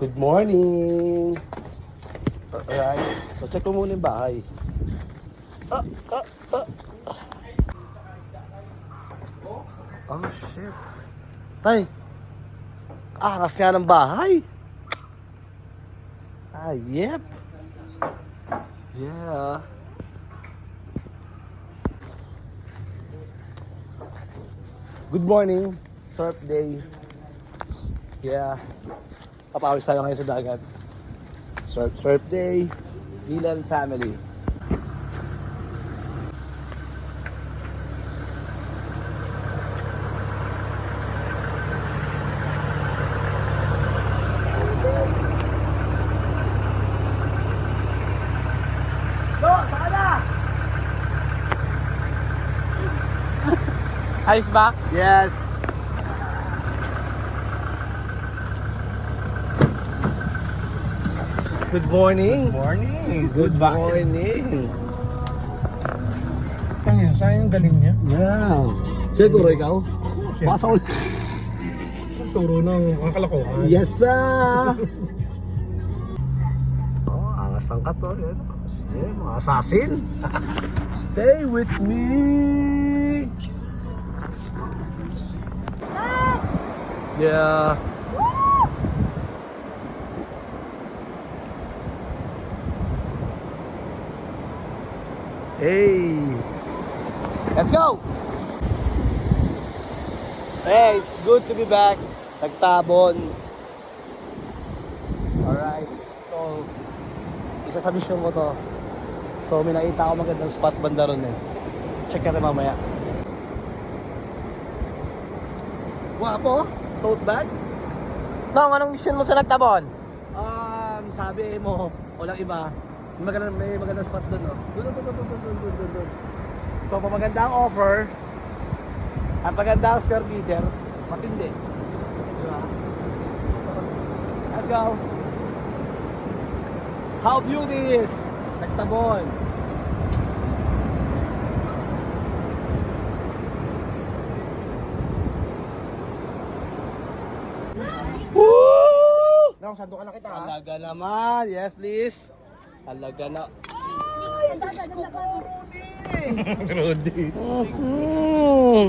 Good morning! Alright, so check ko muna yung bahay. Ah, ah, ah. Oh shit. Tay, angas nga ng bahay. Ah, yep. Yeah. Good morning. Surf day. Yeah. Papawis tayo ngayon sa dagat. Surf, surf day. Milan family. Ayos ba? Yes. Good morning. Morning. Good morning. Kaya, saan yung galing niya? Yeah. Siguro ikaw? Basa ulit. Turo ng kakalakohan. Yes, sir! oh, angas ng kato. Yan. Yeah, mga assassin. Stay with me! Yeah. Hey! Let's go! Hey, it's good to be back. Nagtabon. Alright. So, isa sa mission ko to. So, may nakita ako magandang spot banda ron eh. Check natin mamaya. Wapo, tote bag. Nong, anong mission mo sa Nagtabon? Um, sabi mo, walang iba. May magandang, may magandang spot doon, no? Doon, doon, doon, doon, doon, doon, doon, doon. So, pag maganda ang offer, at maganda ang square meter, matindi. Di ba? Let's go! How beauty is! Nagtabon. Woo! Nong, sando ka na kita? Talaga naman. Yes, please. Talaga na. Rudy. Mhm.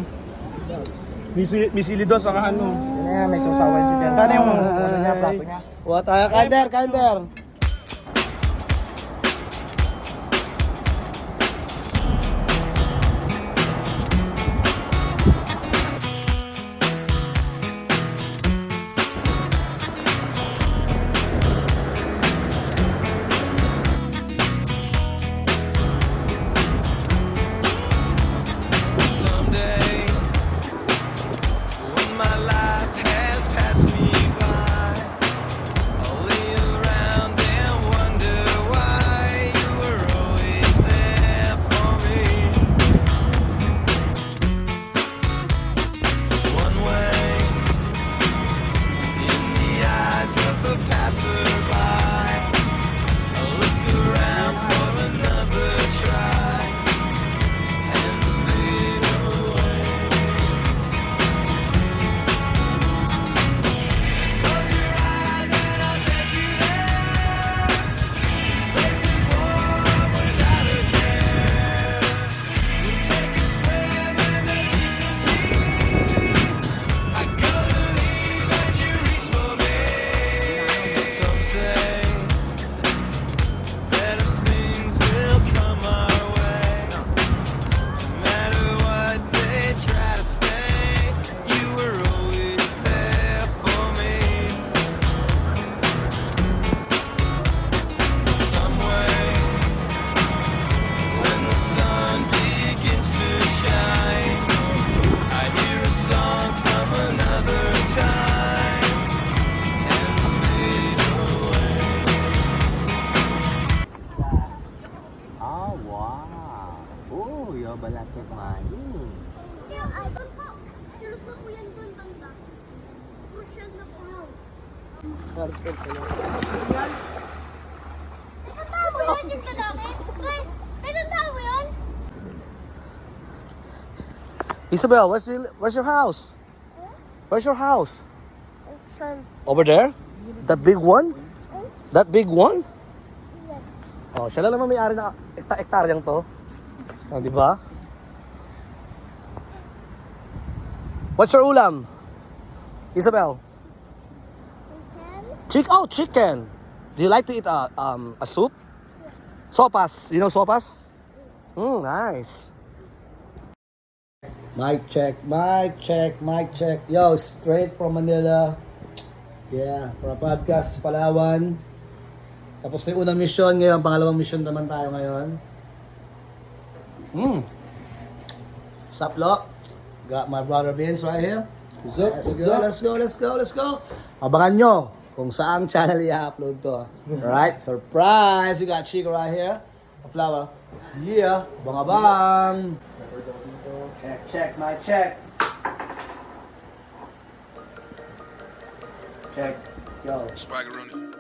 Misili doon sa ano. Ano yan, may susawan si Jen. Sana yung ano niya, plato niya. What tayo? Kander, kander. Doon, banda. Crucial na po yun. Ito tao yun, yung lalaki? Ito tao yun? Isabel, where's your, where's your house? Where's your house? Over there? That big one? That big one? Oh, siya lang naman may-ari na ekta ektaryang to. Oh, di ba? What's your ulam? Isabel? Chick oh, chicken. Do you like to eat a um a soup? Sopas. You know sopas? Mm, nice. Mic check, mic check, mic check. Yo, straight from Manila. Yeah, for a podcast sa Palawan. Tapos na yung unang mission, ngayon pangalawang mission naman tayo ngayon. Hmm. Saplo. Got my brother Vince right here. What's up? Let's go, let's go, let's go, let's go. Abangan nyo kung saang channel i-upload to. Alright, surprise! We got Chico right here. A flower. Yeah, abang-abang. Check, check, my check. Check. Yo.